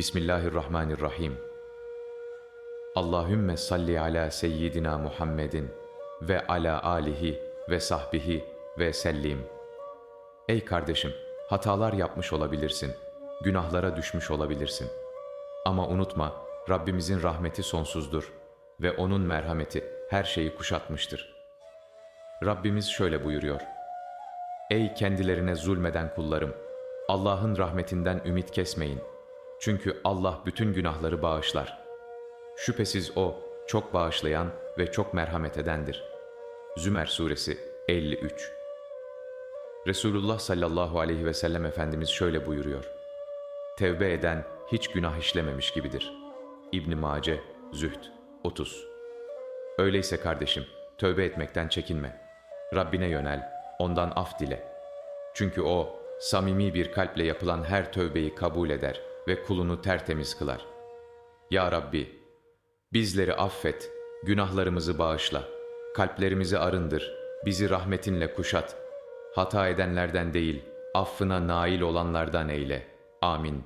Bismillahirrahmanirrahim. Allahümme salli ala seyyidina Muhammedin ve ala alihi ve sahbihi ve sellim. Ey kardeşim, hatalar yapmış olabilirsin, günahlara düşmüş olabilirsin. Ama unutma, Rabbimizin rahmeti sonsuzdur ve O'nun merhameti her şeyi kuşatmıştır. Rabbimiz şöyle buyuruyor. Ey kendilerine zulmeden kullarım! Allah'ın rahmetinden ümit kesmeyin. Çünkü Allah bütün günahları bağışlar. Şüphesiz O çok bağışlayan ve çok merhamet edendir. Zümer Suresi 53 Resulullah sallallahu aleyhi ve sellem Efendimiz şöyle buyuruyor. Tevbe eden hiç günah işlememiş gibidir. İbn Mace, Zühd 30 Öyleyse kardeşim, tövbe etmekten çekinme. Rabbine yönel, ondan af dile. Çünkü O, samimi bir kalple yapılan her tövbeyi kabul eder ve kulunu tertemiz kılar. Ya Rabbi, bizleri affet, günahlarımızı bağışla, kalplerimizi arındır, bizi rahmetinle kuşat. Hata edenlerden değil, affına nail olanlardan eyle. Amin.